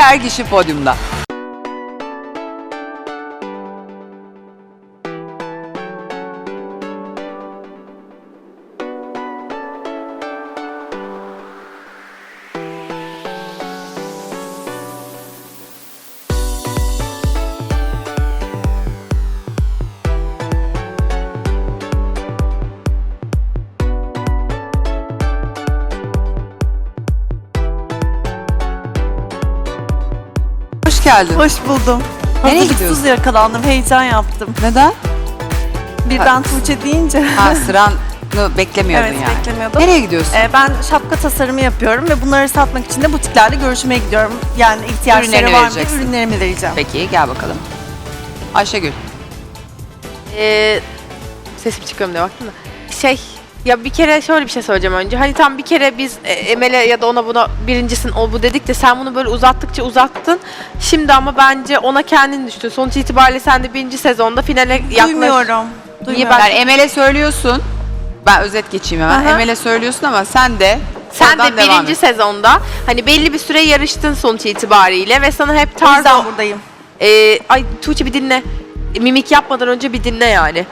Ergiş'i podyumda. Geldin. Hoş buldum. Nereye Hazırlıksız gidiyorsun? yakalandım, heyecan yaptım. Neden? Birden Tuğçe deyince. Ha sıranı beklemiyordun evet, yani. beklemiyordum. Nereye gidiyorsun? Ee, ben şapka tasarımı yapıyorum ve bunları satmak için de butiklerle görüşmeye gidiyorum. Yani ihtiyaçları Ürünlerini var mı? vereceksin. Ürünlerimi vereceğim. Peki gel bakalım. Ayşegül. Ee, sesim çıkıyorum diye baktım da. Şey ya bir kere şöyle bir şey söyleyeceğim önce. Hani tam bir kere biz e, Emel'e ya da ona buna birincisin o bu dedik de sen bunu böyle uzattıkça uzattın. Şimdi ama bence ona kendin düştün. Sonuç itibariyle sen de birinci sezonda finale yaklaş. Duymuyorum. Duymuyorum. Yani Emel'e söylüyorsun. Ben özet geçeyim hemen. Aha. Emel'e söylüyorsun ama sen de Sen oradan de devam birinci et. sezonda hani belli bir süre yarıştın sonuç itibariyle ve sana hep O yüzden buradayım. Ee, ay Tuğçe bir dinle. Mimik yapmadan önce bir dinle yani.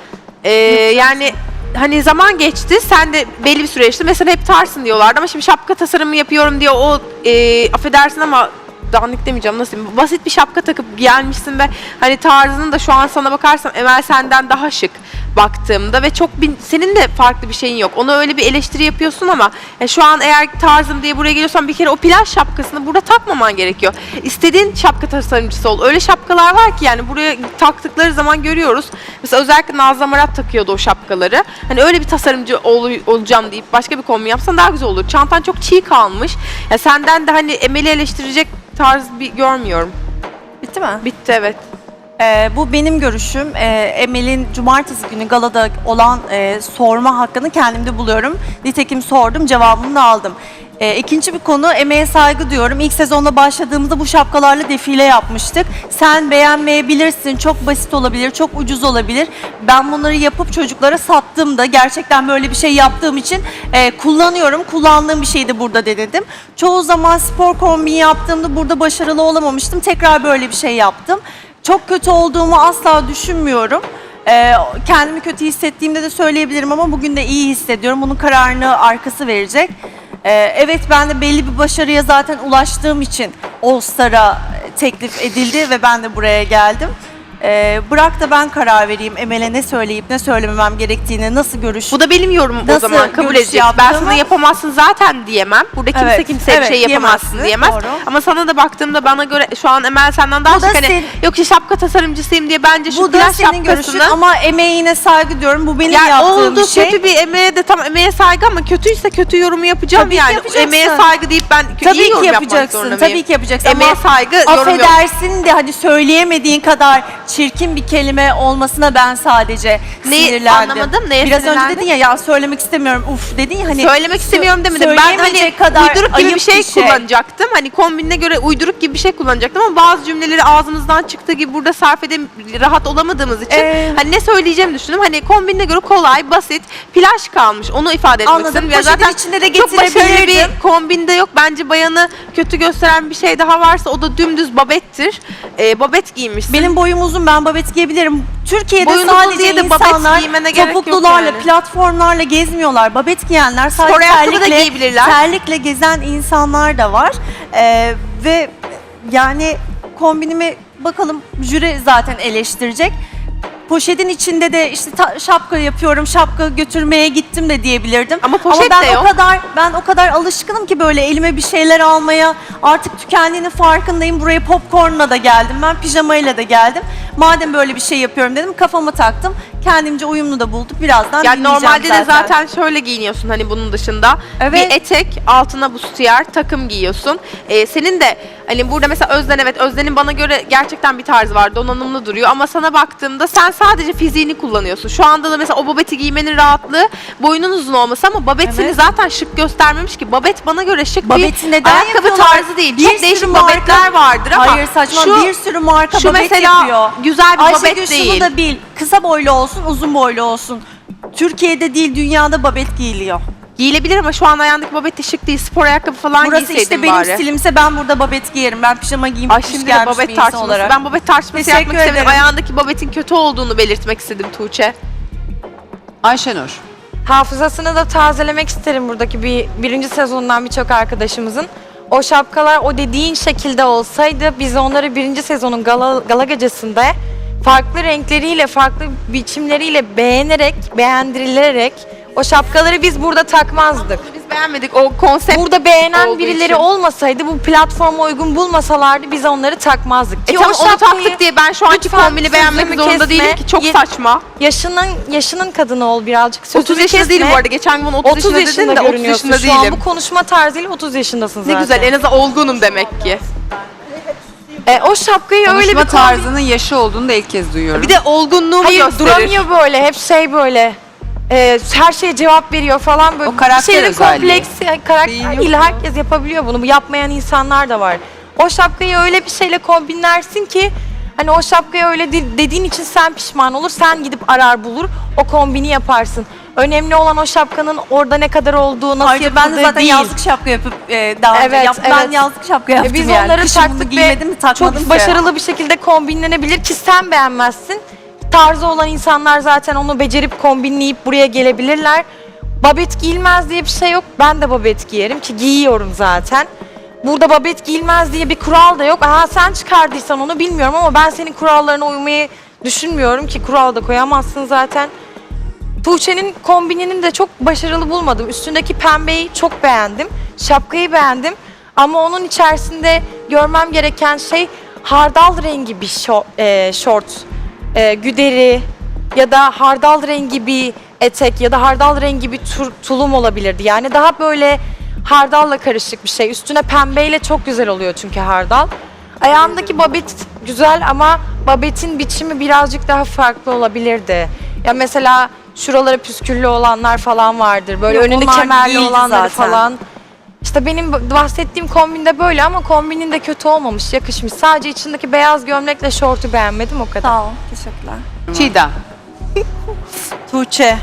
Ee, yani hani zaman geçti. Sen de belli bir süre yaşadın ve sana hep tarsın diyorlardı ama şimdi şapka tasarımı yapıyorum diye o e, affedersin ama dandik demeyeceğim nasıl diyeyim, basit bir şapka takıp gelmişsin ve hani tarzının da şu an sana bakarsam Emel senden daha şık baktığımda ve çok bin, senin de farklı bir şeyin yok. Ona öyle bir eleştiri yapıyorsun ama ya şu an eğer tarzım diye buraya geliyorsan bir kere o plaj şapkasını burada takmaman gerekiyor. İstediğin şapka tasarımcısı ol. Öyle şapkalar var ki yani buraya taktıkları zaman görüyoruz. Mesela özellikle Nazlı Marat takıyordu o şapkaları. Hani öyle bir tasarımcı ol, olacağım deyip başka bir kombin yapsan daha güzel olur. Çantan çok çiğ kalmış. Ya senden de hani Emel'i eleştirecek tarz bir görmüyorum. Bitti mi? Bitti evet. Ee, bu benim görüşüm. Ee, Emel'in cumartesi günü galada olan e, sorma hakkını kendimde buluyorum. Nitekim sordum, cevabını da aldım. Ee, ikinci bir konu emeğe saygı diyorum. İlk sezonda başladığımızda bu şapkalarla defile yapmıştık. Sen beğenmeyebilirsin, çok basit olabilir, çok ucuz olabilir. Ben bunları yapıp çocuklara sattım da gerçekten böyle bir şey yaptığım için e, kullanıyorum. Kullandığım bir şeyi de burada denedim. Çoğu zaman spor kombin yaptığımda burada başarılı olamamıştım. Tekrar böyle bir şey yaptım. Çok kötü olduğumu asla düşünmüyorum. Ee, kendimi kötü hissettiğimde de söyleyebilirim ama bugün de iyi hissediyorum. Bunun kararını arkası verecek. Ee, evet ben de belli bir başarıya zaten ulaştığım için All Star'a teklif edildi ve ben de buraya geldim. Ee, bırak da ben karar vereyim Emel'e ne söyleyip ne söylememem gerektiğini, nasıl görüş... Bu da benim yorumum o Nasıl zaman kabul görüş edecek. Ben yaptığımı- sana yapamazsın zaten diyemem. Burada kimse Evet, kimseye evet, bir şey yapamazsın diyemezsin, diyemez. doğru. Ama sana da baktığımda bana göre şu an Emel senden daha Bu da. Hani senin- yok işte şapka tasarımcısıyım diye bence şu bu da plaj senin görüşün şapkasını ama emeğine saygı diyorum. Bu benim yani yaptığım oldu bir şey. kötü bir emeğe de tam emeğe saygı ama kötüyse kötü yorumu yapacağım Tabii ki yani. yapacaksın. Emeğe saygı deyip ben kö- Tabii iyi ki yorum yapmak yapacaksın. zorunda Tabii mıyım? ki yapacaksın. Emeğe ama saygı yorum yok. affedersin de hani söyleyemediğin kadar çirkin bir kelime olmasına ben sadece Neyi sinirlendim. anlamadım, neye Biraz önce sinirlendin? dedin ya ya söylemek istemiyorum uf dedin ya hani. Söylemek istemiyorum demedim. Ben hani söyleyemeyecek kadar uyduruk gibi bir ayıp şey, kullanacaktım. Hani kombinine göre uyduruk gibi bir şey kullanacaktım ama bazı cümleleri ağzımızdan çıktığı gibi burada sarf edem rahat olamadığımız için Ee, hani ne söyleyeceğimi düşündüm. Hani kombinine göre kolay, basit, plaj kalmış. Onu ifade etmek Anladım. istedim. Ya Poşetin zaten içinde de çok başarılı bir getirebilirdim. kombinde yok. Bence bayanı kötü gösteren bir şey daha varsa o da dümdüz babettir. Ee, babet giymişsin. Benim boyum uzun ben babet giyebilirim. Türkiye'de Boyun uzun sadece diye de babet insanlar giymene gerek yok topuklularla, yani. platformlarla gezmiyorlar. Babet giyenler sadece Spor ayakkabı da terlikle, giyebilirler. terlikle gezen insanlar da var. Ee, ve yani kombinimi bakalım jüri zaten eleştirecek. Poşetin içinde de işte ta- şapka yapıyorum, şapka götürmeye gittim de diyebilirdim. Ama poşet ben de yok. o kadar ben o kadar alışkınım ki böyle elime bir şeyler almaya. Artık tükendiğinin farkındayım. Buraya popcornla da geldim. Ben pijamayla da geldim. Madem böyle bir şey yapıyorum dedim kafama taktım. Kendimce uyumlu da bulduk. Birazdan Yani dinleyeceğim normalde de zaten şöyle giyiniyorsun hani bunun dışında. Evet. Bir etek, altına bustiyer, takım giyiyorsun. Ee, senin de hani burada mesela Özden evet Özden'in bana göre gerçekten bir tarzı var. Donanımlı duruyor ama sana baktığımda sen sadece fiziğini kullanıyorsun. Şu anda da mesela o babeti giymenin rahatlığı boyunun uzun olması ama babet seni Evet. zaten şık göstermemiş ki. Babet bana göre şık Babeti bir neden ayakkabı yapıyorlar? tarzı değil. Bir Çok sürü değişik marka- babetler vardır ama Hayır saçma şu, bir sürü marka şu babet mesela yapıyor. güzel bir Ayşegül babet şunu değil. da bil. Kısa boylu olsun, uzun boylu olsun. Türkiye'de değil dünyada babet giyiliyor. Giyilebilir ama şu an ayağındaki babet de şık değil. Spor ayakkabı falan Burası giyseydin işte benim bari. stilimse ben burada babet giyerim. Ben pijama giymiş Ay şimdi de babet tartışması. olarak. Ben babet tartışması Teşekkür yapmak istemedim. ederim. Ayağındaki babetin kötü olduğunu belirtmek istedim Tuğçe. Ayşenur. Hafızasını da tazelemek isterim buradaki bir birinci sezondan birçok arkadaşımızın. O şapkalar o dediğin şekilde olsaydı biz onları birinci sezonun gala, gala gecesinde farklı renkleriyle, farklı biçimleriyle beğenerek, beğendirilerek o şapkaları biz burada takmazdık. Biz beğenmedik o konsept. Burada beğenen olduğu birileri için. olmasaydı bu platforma uygun bulmasalardı biz onları takmazdık. E Ki tamam o onu şapkayı taktık diye ben şu anki lütfen kombini beğenmek sözümü zorunda kesme. değilim ki. Çok Ye- saçma. Yaşının yaşının kadını ol birazcık. 30 Sözümü yaşında kesme. değilim bu arada. Geçen gün bana 30, 30 yaşında, yaşında, dedin de 30 görünüyorsun. yaşında Şu an değilim. bu konuşma tarzıyla 30 yaşındasın Ne zaten. güzel en azından olgunum demek ki. E, o şapkayı öyle Konuşma bir tarzının yaşı olduğunu da ilk kez duyuyorum. Bir de olgunluğumu Hayır gösterir. duramıyor böyle. Hep şey böyle. E, her şeye cevap veriyor falan böyle. O karakter bir şeylerin özelliği. kompleksi yani karakter Değil? Herkes yapabiliyor bunu. Bu yapmayan insanlar da var. O şapkayı öyle bir şeyle kombinlersin ki hani o şapkayı öyle de- dediğin için sen pişman olur. Sen gidip arar bulur. O kombini yaparsın. Önemli olan o şapkanın orada ne kadar olduğu, nasıl Ayrıca ben de yapıldığı zaten değil. yazlık şapka yapıp e, daha önce Evet, yaptım. Ben evet. yazlık şapka yaptım E biz yani. onları Kışın bunu taktık giymedim mi ve takmadım çok ki. başarılı bir şekilde kombinlenebilir ki sen beğenmezsin. Tarzı olan insanlar zaten onu becerip kombinleyip buraya gelebilirler. Babet giyilmez diye bir şey yok. Ben de babet giyerim ki giyiyorum zaten. Burada babet giyilmez diye bir kural da yok. Aha sen çıkardıysan onu bilmiyorum ama ben senin kurallarına uymayı düşünmüyorum ki kural da koyamazsın zaten. Tuğçe'nin kombinini de çok başarılı bulmadım. Üstündeki pembeyi çok beğendim. Şapkayı beğendim. Ama onun içerisinde görmem gereken şey hardal rengi bir e, şort, e, güderi ya da hardal rengi bir etek ya da hardal rengi bir tur- tulum olabilirdi. Yani daha böyle hardalla karışık bir şey. Üstüne pembeyle çok güzel oluyor çünkü hardal. Ayağındaki babet güzel ama babetin biçimi birazcık daha farklı olabilirdi. Ya mesela şuralara püsküllü olanlar falan vardır. Böyle Yok, önünde onlar kemerli değildi olanları zaten. falan. İşte benim bahsettiğim kombinde böyle ama kombinin de kötü olmamış, yakışmış. Sadece içindeki beyaz gömlekle şortu beğenmedim o kadar. Sağ ol. Teşekkürler. Çiğdem. Tuğçe,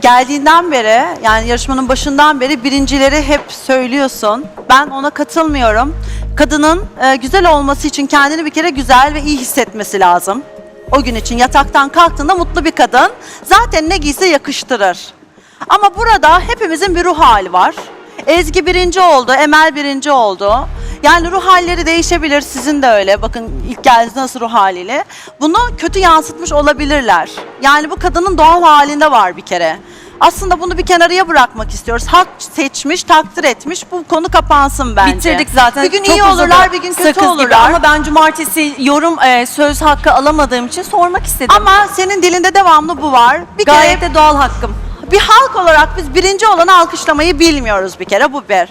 geldiğinden beri yani yarışmanın başından beri birincileri hep söylüyorsun. Ben ona katılmıyorum. Kadının e, güzel olması için kendini bir kere güzel ve iyi hissetmesi lazım. O gün için yataktan kalktığında mutlu bir kadın zaten ne giyse yakıştırır. Ama burada hepimizin bir ruh hali var. Ezgi birinci oldu, Emel birinci oldu. Yani ruh halleri değişebilir, sizin de öyle. Bakın ilk geldiğinizde nasıl ruh haliyle. Bunu kötü yansıtmış olabilirler. Yani bu kadının doğal halinde var bir kere. Aslında bunu bir kenarıya bırakmak istiyoruz. Hak seçmiş, takdir etmiş. Bu konu kapansın bence. Bitirdik zaten. Bir gün Çok iyi uzadı. olurlar, bir gün kötü Sakız gibi. olurlar. Ama ben cumartesi yorum e, söz hakkı alamadığım için sormak istedim. Ama senin dilinde devamlı bu var. Bir Gayet kere de doğal hakkım. Bir halk olarak biz birinci olanı alkışlamayı bilmiyoruz bir kere. Bu bir.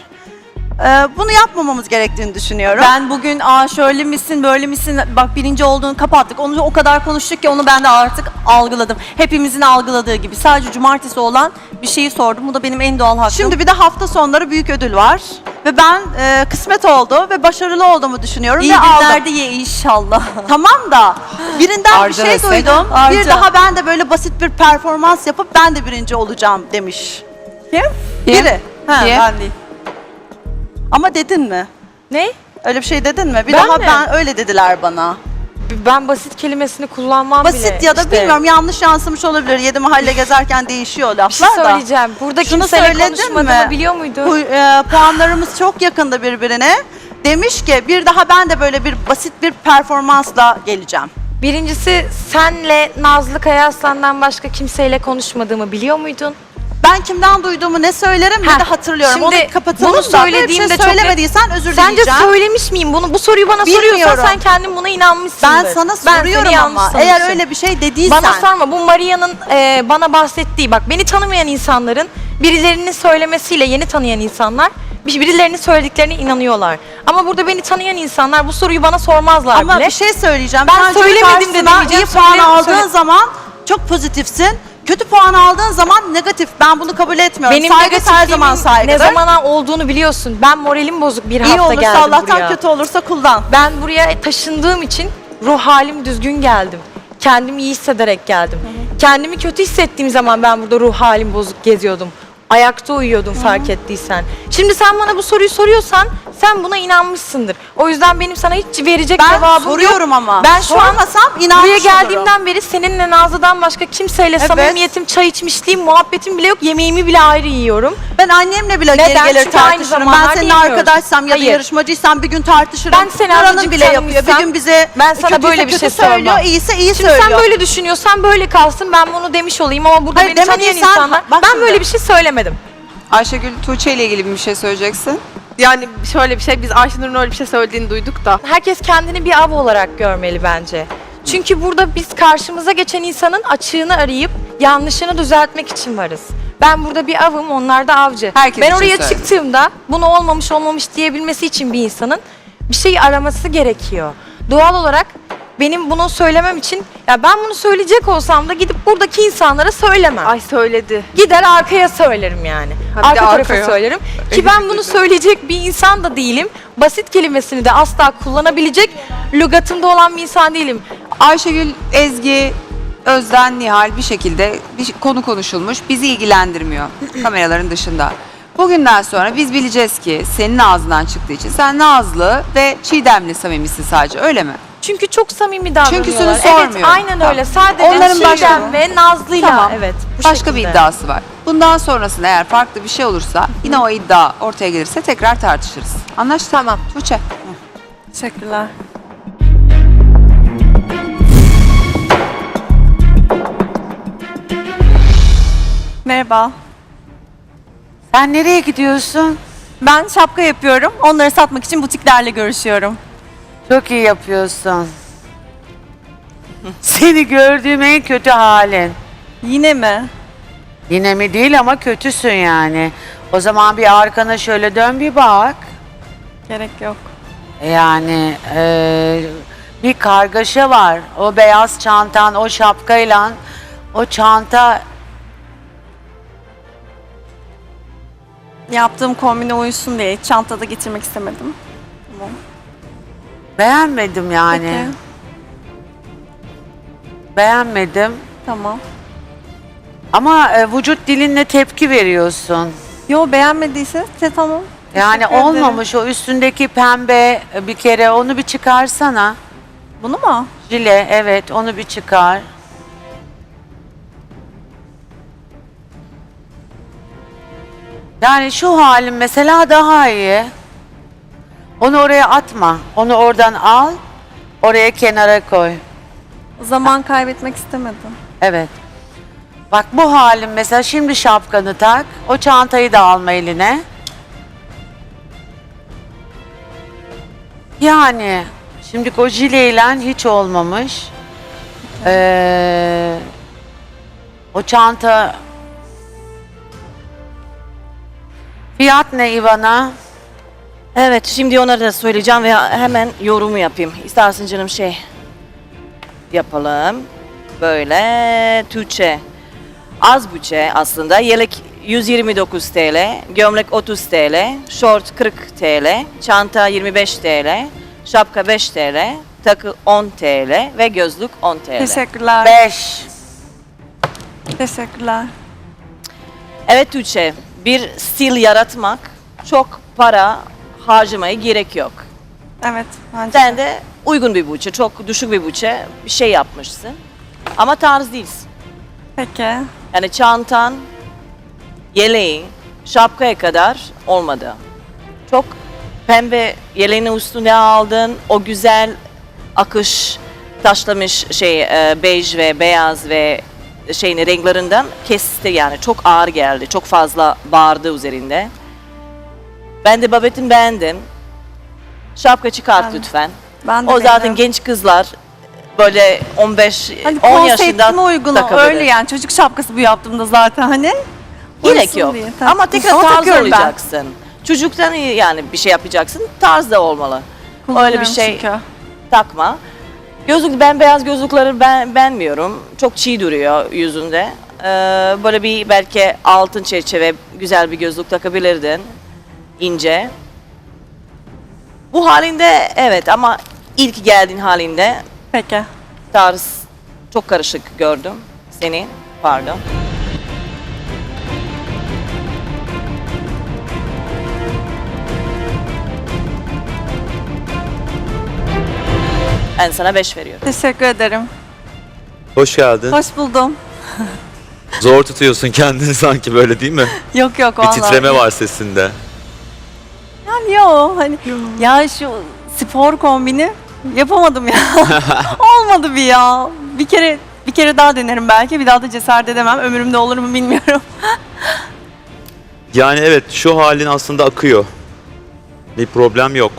Ee, bunu yapmamamız gerektiğini düşünüyorum. Ben bugün aa şöyle misin böyle misin bak birinci olduğunu kapattık. Onu o kadar konuştuk ki onu ben de artık algıladım. Hepimizin algıladığı gibi. Sadece cumartesi olan bir şeyi sordum. Bu da benim en doğal hakkım. Şimdi bir de hafta sonları büyük ödül var. Ve ben e, kısmet oldu ve başarılı olduğumu düşünüyorum iyi ve aldım. günlerde ye inşallah. Tamam da birinden bir şey duydum. Harca. Bir daha ben de böyle basit bir performans yapıp ben de birinci olacağım demiş. Kim? Biri. Ha, Kim? ben değil. Ama dedin mi? Ne? Öyle bir şey dedin mi? Bir Ben daha mi? ben öyle dediler bana. Ben basit kelimesini kullanmam bile. Basit ya da İşte bilmiyorum yanlış yansımış olabilir. Yedi mahalle gezerken değişiyor Bir şey laflar da. söyleyeceğim. Burada Şunu kimseyle söyledin konuşmadığımı mi? biliyor muydu? Bu, e, puanlarımız çok yakında birbirine. Demiş ki bir daha ben de böyle bir basit bir performansla geleceğim. Birincisi senle Nazlı Kayaslan'dan başka kimseyle konuşmadığımı biliyor muydun? Ben kimden duyduğumu ne söylerim ne de hatırlıyorum. şimdi Onu kapatalım bunu da. Böyle bir söylediğimde şey çok- söylemediysen özür Sence dileyeceğim. söylemiş miyim bunu? Bu soruyu bana Bilmiyorum. soruyorsan sen kendin buna inanmışsındır. ben sana soruyorum yanlış ama eğer öyle bir şey dediysen. Bana sorma bu Maria'nın e, bana bahsettiği bak beni tanımayan insanların birilerinin söylemesiyle yeni tanıyan insanlar bir- birilerinin söylediklerine inanıyorlar. Ama burada beni tanıyan insanlar bu soruyu bana sormazlar Ama bile. bir şey söyleyeceğim. Ben çünkü söylemedim de demeyeceğim, iyi puan aldığın zaman çok pozitifsin. Kötü puan aldığın zaman negatif. Ben bunu kabul etmiyorum. Benim Saygı her zaman saygıdır. ne zaman olduğunu biliyorsun. Ben moralim bozuk bir İyi hafta olursa geldim Allah'tan buraya. kötü olursa kullan. Ben buraya taşındığım için ruh halim düzgün geldim. Kendimi iyi hissederek geldim. Kendimi kötü hissettiğim zaman ben burada ruh halim bozuk geziyordum. Ayakta uyuyordun fark ettiysen. Şimdi sen bana bu soruyu soruyorsan sen buna inanmışsındır. O yüzden benim sana hiç verecek Ben cevabım soruyorum yok. ama. Ben şu an Sormasam inanmış buraya geldiğimden beri seninle Nazlı'dan başka kimseyle samimiyetim, çay içmişliğim, muhabbetim bile yok. Yemeğimi bile ayrı yiyorum. Ben annemle bile Neden? geri gelir Çünkü aynı tartışırım. Ben zamanlar senin bilmiyoruz. arkadaşsam ya da Hayır. yarışmacıysam bir gün tartışırım. Ben seni azıcık bile yapıyor. Bir tanımışsam, gün bize ben sana kötüyse böyle bir kötü şey söylüyor, sormam. iyiyse iyi Şimdi söylüyor. sen böyle düşünüyorsan böyle kalsın ben bunu demiş olayım ama burada Hayır, beni tanıyan demediysen- insanlar bak ben şimdi. böyle bir şey söylemedim. Ayşegül Tuğçe ile ilgili bir şey söyleyeceksin. Yani şöyle bir şey biz Ayşenur'un öyle bir şey söylediğini duyduk da. Herkes kendini bir av olarak görmeli bence. Çünkü burada biz karşımıza geçen insanın açığını arayıp yanlışını düzeltmek için varız. Ben burada bir avım, onlar da avcı. Herkes ben için oraya söyle. çıktığımda bunu olmamış olmamış diyebilmesi için bir insanın bir şeyi araması gerekiyor. Doğal olarak benim bunu söylemem için ya ben bunu söyleyecek olsam da gidip buradaki insanlara söylemem. Ay söyledi. Gider arkaya söylerim yani. Ha, bir de Arka tarafa arkaya. söylerim. Ki ben bunu söyleyecek bir insan da değilim. Basit kelimesini de asla kullanabilecek lügatımda olan bir insan değilim. Ayşegül, Ezgi, Özden, Nihal bir şekilde bir konu konuşulmuş. Bizi ilgilendirmiyor kameraların dışında. Bugünden sonra biz bileceğiz ki senin ağzından çıktığı için sen Nazlı ve Çiğdem'le samimisin sadece öyle mi? Çünkü çok samimi davranıyorlar. Çünküsünü Evet sormuyorum. aynen Tamam. öyle. Sadece Onların Çiğdem başka- ve Nazlı'yla Tamam. evet. bu Başka şekilde. bir iddiası var. Bundan sonrasında eğer farklı bir şey olursa yine o iddia ortaya gelirse tekrar tartışırız. Anlaştık? Tamam. Tuğçe. Teşekkürler. Merhaba. Sen nereye gidiyorsun? Ben şapka yapıyorum. Onları satmak için butiklerle görüşüyorum. Çok iyi yapıyorsun. Seni gördüğüm en kötü halin. Yine mi? Yine mi değil ama kötüsün yani. O zaman bir arkana şöyle dön bir bak. Gerek yok. Yani eee, bir kargaşa var. O beyaz çantan, o şapkayla o çanta Yaptığım kombine uyusun diye hiç çantada getirmek istemedim. Tamam. beğenmedim yani. Peki. Beğenmedim. Tamam. Ama e, vücut dilinle tepki veriyorsun. Yo beğenmediyse de tamam. Yani Teşekkür ederim. olmamış o üstündeki pembe e, bir kere onu bir çıkarsana. Bunu mu? Jile evet onu bir çıkar. Yani şu halin mesela daha iyi. Onu oraya atma. Onu oradan al. Oraya kenara koy. Zaman kaybetmek istemedim. Evet. Bak bu halin mesela şimdi şapkanı tak. O çantayı da alma eline. Yani şimdi o jileyle hiç olmamış. Ee, o çanta Fiyat ne Ivana? Evet, şimdi onları da söyleyeceğim ve hemen yorumu yapayım. İstersen canım şey yapalım. Böyle Türkçe. Az bütçe aslında. Yelek 129 TL, gömlek 30 TL, şort 40 TL, çanta 25 TL, şapka 5 TL, takı 10 TL ve gözlük 10 TL. Teşekkürler. 5. Teşekkürler. Evet Tuğçe, bir stil yaratmak çok para harcamaya gerek yok. Evet. Bence. Sen de uygun bir bütçe, çok düşük bir bütçe bir şey yapmışsın. Ama tarz değilsin. Peki. Yani çantan, yeleğin, şapkaya kadar olmadı. Çok pembe yeleğini üstüne aldın. O güzel akış taşlamış şey e, bej ve beyaz ve şeyin renklerinden kesti yani. Çok ağır geldi. Çok fazla bağırdı üzerinde. Ben de Babet'in beğendim. Şapka çıkart Ben- lütfen. Ben de O zaten beğeniyorum. genç kızlar böyle 15 Hani 10 konseptime yaşında uygun takabilir. öyle yani çocuk şapkası bu yaptığımda zaten hani. Gerek Uysun yok. diye, tamam. Ama tekrar Ama tarz takıyorum ben. olacaksın. Çocuktan iyi yani bir şey yapacaksın. Tarz da olmalı. Öyle bir Kullanıyorum şey çünkü. takma. Gözlük ben beyaz gözlükleri ben beğenmiyorum. Çok çiğ duruyor yüzünde. Ee, böyle bir belki altın çerçeve güzel bir gözlük takabilirdin. ince. Bu halinde evet ama ilk geldiğin halinde Peki. tarz çok karışık gördüm seni. Pardon. Ben sana 5 veriyorum. Teşekkür ederim. Hoş geldin. Hoş buldum. Zor tutuyorsun kendini sanki böyle değil mi? Yok yok Bir vallahi. titreme var sesinde. Yani yo hani ya şu spor kombini yapamadım ya. Olmadı bir ya. Bir kere bir kere daha denerim belki. Bir daha da cesaret edemem. Ömrümde olur mu bilmiyorum. Yani evet şu halin aslında akıyor. Bir problem yok.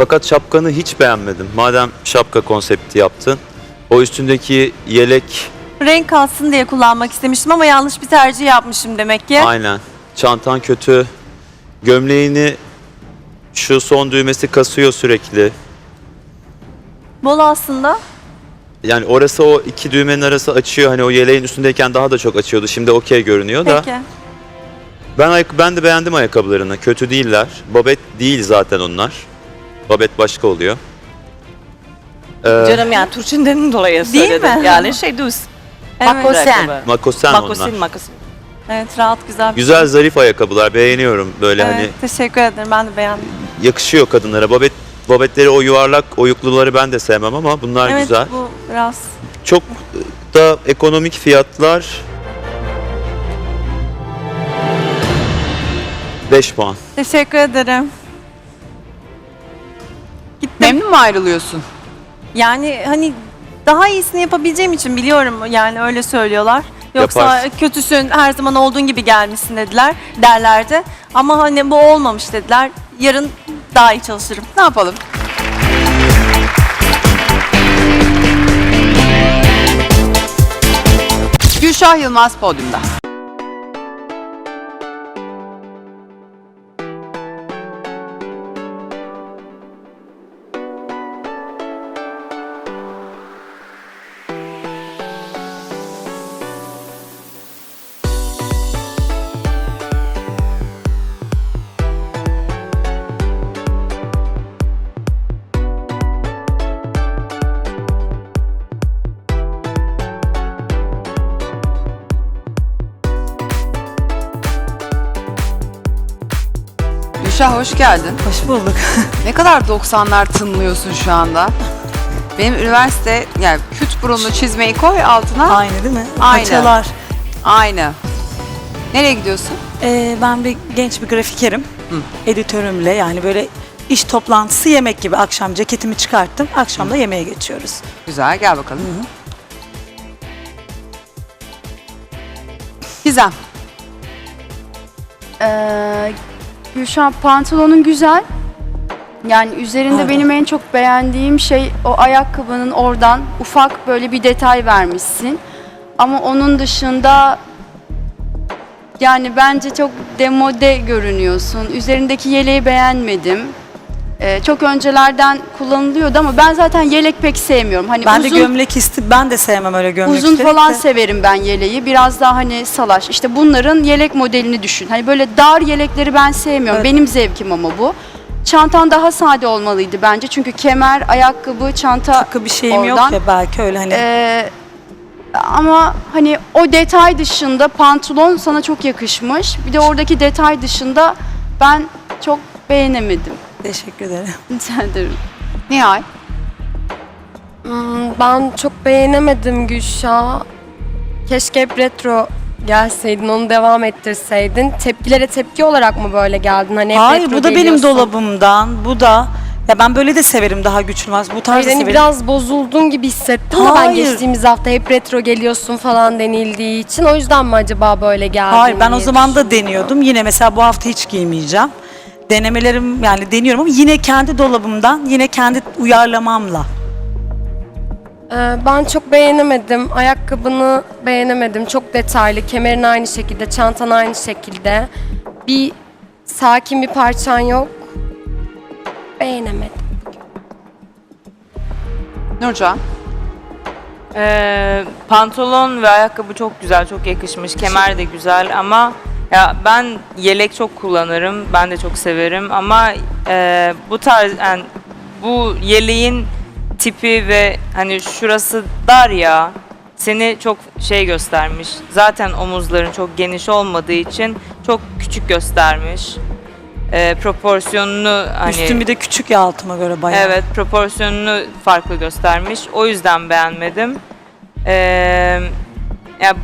Fakat şapkanı hiç beğenmedim. Madem şapka konsepti yaptın. O üstündeki yelek Renk kalsın diye kullanmak istemiştim ama yanlış bir tercih yapmışım demek ki. aynen. Çantan kötü. Gömleğini şu son düğmesi kasıyor sürekli. Bol aslında. Yani orası o iki düğmenin arası açıyor. Hani o yeleğin üstündeyken daha da çok açıyordu. Şimdi okey görünüyor da. Peki. Ben ayak- ben de beğendim ayakkabılarını. Kötü değiller. Babet değil zaten onlar. Babet başka oluyor. Ee, Canım yani Turçin'den dolayı Değil söyledim. mi? Yani şey düz. Evet. Makosen. Makosen Makosin, onlar. makosin. Evet rahat güzel. bir Güzel zarif ayakkabılar. Beğeniyorum. Böyle Evet, hani teşekkür ederim. Ben de beğendim. yakışıyor kadınlara. Babet babetleri o yuvarlak oyukluları ben de sevmem ama bunlar evet güzel. bu biraz Çok da ekonomik fiyatlar. 5 puan. teşekkür ederim. Memnun mu ayrılıyorsun? Yani hani daha iyisini yapabileceğim için biliyorum yani öyle söylüyorlar. Yoksa Yaparsın. kötüsün her zaman olduğun gibi gelmişsin dediler derlerdi. Ama hani bu olmamış dediler. Yarın daha iyi çalışırım. Ne yapalım? Gülşah Yılmaz podyumda. Geldin. Hoş bulduk. Ne kadar 90'lar tınlıyorsun şu anda. Benim üniversite yani küt burunlu çizmeyi koy altına. Aynı değil mi? Aynı. Paçalar. Aynı. Nereye gidiyorsun? Ee, ben bir genç bir grafikerim. Editörümle yani böyle iş toplantısı yemek gibi akşam ceketimi çıkarttım. Akşam da yemeğe geçiyoruz. Güzel gel bakalım. Gizem. Ee, Gülşen pantolonun güzel. Yani üzerinde Pardon. benim en çok beğendiğim şey o ayakkabının oradan ufak böyle bir detay vermişsin. Ama onun dışında yani bence çok demode görünüyorsun. Üzerindeki yeleği beğenmedim. Ee, çok öncelerden kullanılıyordu ama ben zaten yelek pek sevmiyorum. Hani Ben de uzun, gömlek isti ben de sevmem öyle gömlek Uzun falan de. severim ben yeleği. Biraz daha hani salaş. İşte bunların yelek modelini düşün. Hani böyle dar yelekleri ben sevmiyorum. Evet. Benim zevkim ama bu. Çantan daha sade olmalıydı bence. Çünkü kemer, ayakkabı, çanta Takı bir şeyim oradan. yok ya belki öyle hani. Ee, ama hani o detay dışında pantolon sana çok yakışmış. Bir de oradaki detay dışında ben çok beğenemedim. Teşekkür ederim. Rica ederim. Nihal. Hmm, Ben çok beğenemedim Gülşah. Keşke hep retro gelseydin, onu devam ettirseydin. Tepkilere tepki olarak mı böyle geldin? Hani hep Hayır retro bu da benim geliyorsun. dolabımdan. Bu da ya ben böyle de severim daha güçlü. Bu tarz Hayır, hani severim. biraz bozuldun gibi hissettim de ben Hayır. geçtiğimiz hafta hep retro geliyorsun falan denildiği için. O yüzden mi acaba böyle geldin Hayır ben o diye zaman da deniyordum. Yine mesela bu hafta hiç giymeyeceğim. Denemelerim yani deniyorum ama yine kendi dolabımdan, yine kendi uyarlamamla. Ee, ben çok beğenemedim. Ayakkabını beğenemedim. Çok detaylı. Kemerin aynı şekilde, çantan aynı şekilde. Bir sakin bir parçan yok. Beğenemedim. Nurcan. Ee, pantolon ve ayakkabı çok güzel, çok yakışmış. Kemer de güzel ama ya ben yelek çok kullanırım. Ben de çok severim ama e, bu tarz yani bu yeleğin tipi ve hani şurası dar ya seni çok şey göstermiş. Zaten omuzların çok geniş olmadığı için çok küçük göstermiş. e, proporsiyonunu hani Üstüm bir de küçük ya altıma göre bayağı. Evet, proporsiyonunu farklı göstermiş. O yüzden beğenmedim. Ee, ya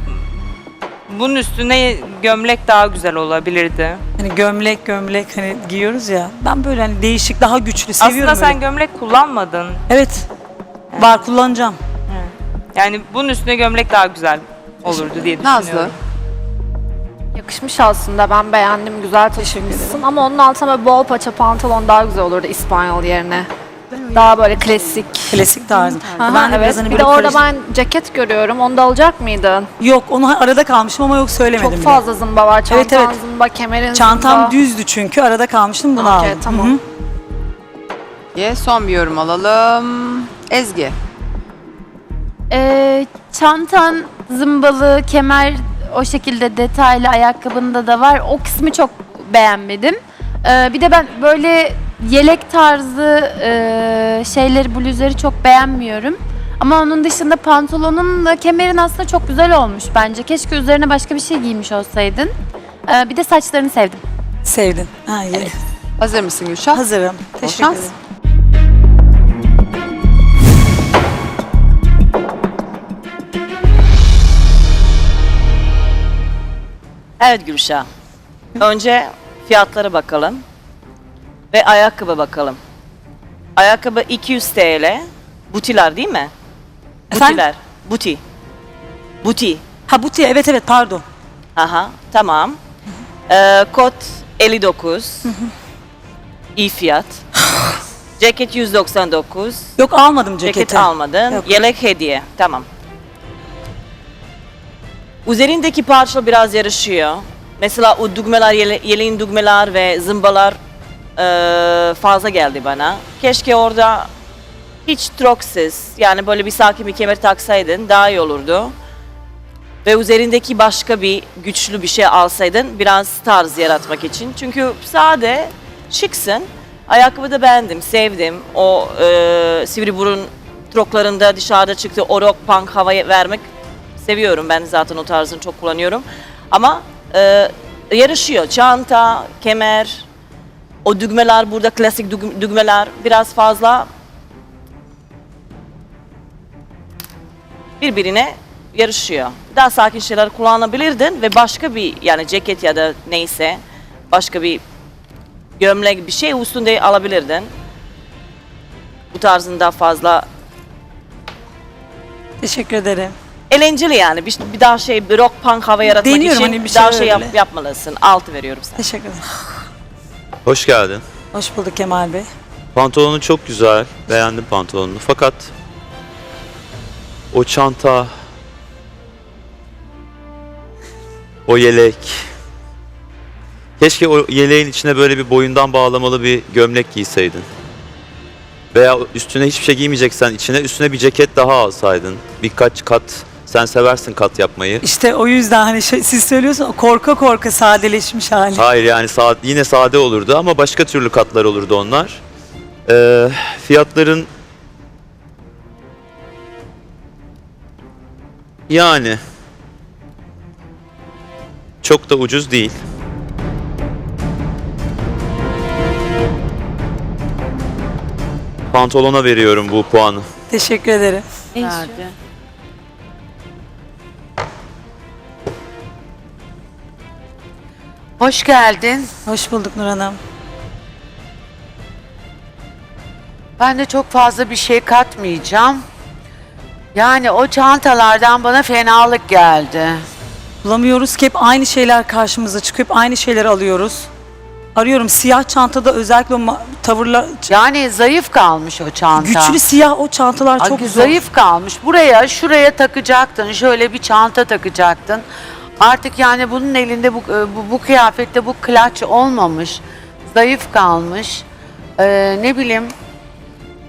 bunun üstüne gömlek daha güzel olabilirdi. Hani gömlek gömlek hani giyiyoruz ya. Ben böyle hani değişik daha güçlü seviyorum Aslında sen öyle. gömlek kullanmadın. Evet. Var kullanacağım. Yani bunun üstüne gömlek daha güzel olurdu diye düşünüyorum. Nazlı. Yakışmış aslında. Ben beğendim. Güzel taşımışsın. Ama onun altına böyle bol paça pantolon daha güzel olurdu İspanyol yerine. Daha böyle klasik. Klasik tarzı. Aha, ben de evet. biraz hani bir böyle de orada karışık- ben ceket görüyorum. Onu da alacak mıydın? Yok onu arada kalmışım ama yok söylemedim Çok bile. fazla zımba var. Çantan Evet, evet. zımba, kemerin Çantam zımba. düzdü çünkü arada kalmıştım bunu Okey, aldım. tamam. Hı hı. Ye, son bir yorum alalım. Ezgi. Ee, çantan, zımbalı, kemer o şekilde detaylı ayakkabında da var. O kısmı çok beğenmedim. Ee, bir de ben böyle yelek tarzı e, şeyleri, bluzları çok beğenmiyorum. Ama onun dışında pantolonun kemerin aslında çok güzel olmuş bence. Keşke üzerine başka bir şey giymiş olsaydın. Ee, bir de saçlarını sevdim. Sevdin. Ha, iyi. Hazır mısın Gülşah? Hazırım. Teşekkür şans. ederim. Evet Gülşah. Önce fiyatlara bakalım. Ve ayakkabı bakalım. Ayakkabı 200 TL. Butiler değil mi? Efendim? Butiler. Buti. Buti. Ha buti evet evet pardon. Aha tamam. Ee, kot 59. İyi fiyat. Ceket 199. Yok almadım ceketi. Ceket almadın. Yok. Yelek hediye. Tamam. Üzerindeki parça biraz yarışıyor. Mesela o düğmeler, yele, yeleğin düğmeler ve zımbalar eee, fazla geldi bana. Keşke orada hiç troksuz, yani böyle bir sakin bir kemer taksaydın daha iyi olurdu. Ve üzerindeki başka bir güçlü bir şey alsaydın biraz tarz yaratmak için. Çünkü sade, şıksın. Ayakkabı da beğendim, sevdim. O eee sivri burun troklarında dışarıda çıktı. O rock punk havayı vermek seviyorum. Ben zaten o tarzını çok kullanıyorum. Ama eee, yarışıyor. Çanta, kemer, o düğmeler burada klasik düğ- düğmeler biraz fazla birbirine yarışıyor. Daha sakin şeyler kullanabilirdin ve başka bir yani ceket ya da neyse başka bir gömlek bir şey üstünde alabilirdin. Bu tarzın daha fazla Teşekkür ederim. eğlenceli yani. Bir, bir daha şey bir rock punk hava yaratmak Deniyorum için hani bir daha şey şey yap- öyle. yapmalısın. Altı veriyorum sana. Teşekkür ederim. Hoş geldin. Hoş bulduk Kemal Bey. Pantolonun çok güzel. Beğendim pantolonunu. Fakat o çanta, o yelek. Keşke o yeleğin içine böyle bir boyundan bağlamalı bir gömlek giyseydin. Veya üstüne hiçbir şey giymeyeceksen içine üstüne bir ceket daha alsaydın. Birkaç kat. Sen seversin kat yapmayı. İşte o yüzden hani şey, siz söylüyorsunuz korka korka sadeleşmiş hali. Hayır yani sa- yine sade olurdu ama başka türlü katlar olurdu onlar. Ee, fiyatların yani çok da ucuz değil. Pantolona veriyorum bu puanı. Teşekkür ederim. Nerede? Hoş geldin. Hoş bulduk Nur Hanım. Ben de çok fazla bir şey katmayacağım. Yani o çantalardan bana fenalık geldi. Bulamıyoruz ki hep aynı şeyler karşımıza çıkıyor. Hep aynı şeyleri alıyoruz. Arıyorum siyah çantada özellikle o ma- tavırlar Yani zayıf kalmış o çanta. güçlü siyah o çantalar Ay, çok zor. zayıf kalmış. Buraya şuraya takacaktın. Şöyle bir çanta takacaktın. Artık yani bunun elinde bu, e, bu, bu kıyafette bu klaç olmamış. Zayıf kalmış. Ee, ne bileyim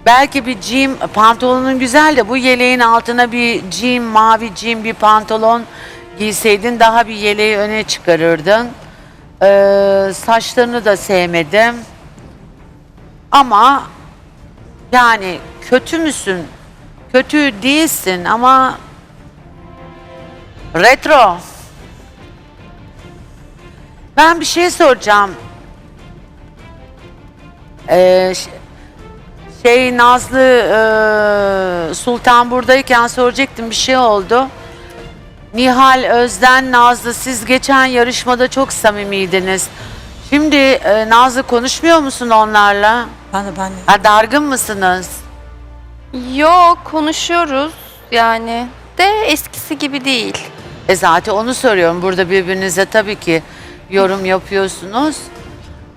belki bir jean pantolonun güzel de bu yeleğin altına bir jean mavi jean bir pantolon giyseydin daha bir yeleği öne çıkarırdın. Ee, saçlarını da sevmedim. Ama yani kötü müsün? Kötü değilsin ama retro. Ben bir şey soracağım. Ee, ş- şey Nazlı e, Sultan buradayken soracaktım bir şey oldu. Nihal, Özden, Nazlı siz geçen yarışmada çok samimiydiniz. Şimdi e, Nazlı konuşmuyor musun onlarla? Ben de ben de. Ha, dargın mısınız? Yok konuşuyoruz yani de eskisi gibi değil. E zaten onu soruyorum. Burada birbirinize tabii ki yorum yapıyorsunuz.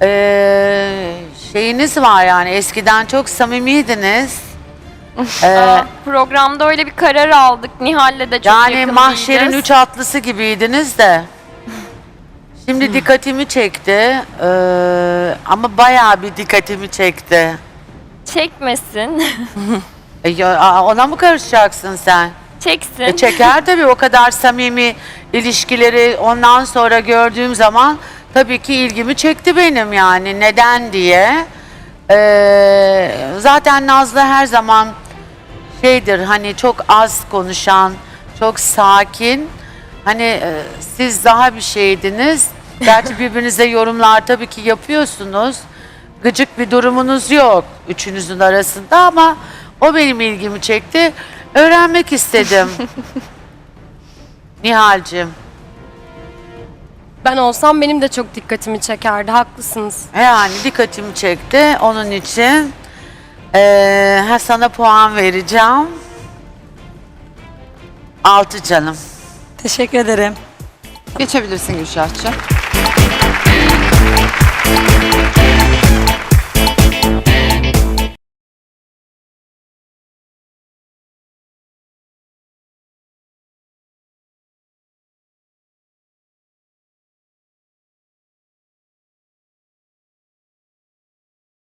Ee, şeyiniz var yani eskiden çok samimiydiniz. Ee, Programda öyle bir karar aldık. Nihal'le de çok yani mahşerin üç atlısı gibiydiniz de. Şimdi dikkatimi çekti. Ee, ama bayağı bir dikkatimi çekti. Çekmesin. E, ya- aa, ona mı karışacaksın sen? Çeksin. E çeker tabii o kadar samimi ilişkileri ondan sonra gördüğüm zaman tabii ki ilgimi çekti benim yani neden diye. Ee, zaten Nazlı her zaman şeydir hani çok az konuşan, çok sakin. Hani e, siz daha bir şeydiniz. Gerçi birbirinize yorumlar tabii ki yapıyorsunuz. Gıcık bir durumunuz yok üçünüzün arasında ama o benim ilgimi çekti. Öğrenmek istedim. Nihal'cim. Ben olsam benim de çok dikkatimi çekerdi. Haklısınız. Yani dikkatimi çekti. Onun için eee ha, sana puan vereceğim. Altı canım. Teşekkür ederim. Geçebilirsin Gülşah'cığım.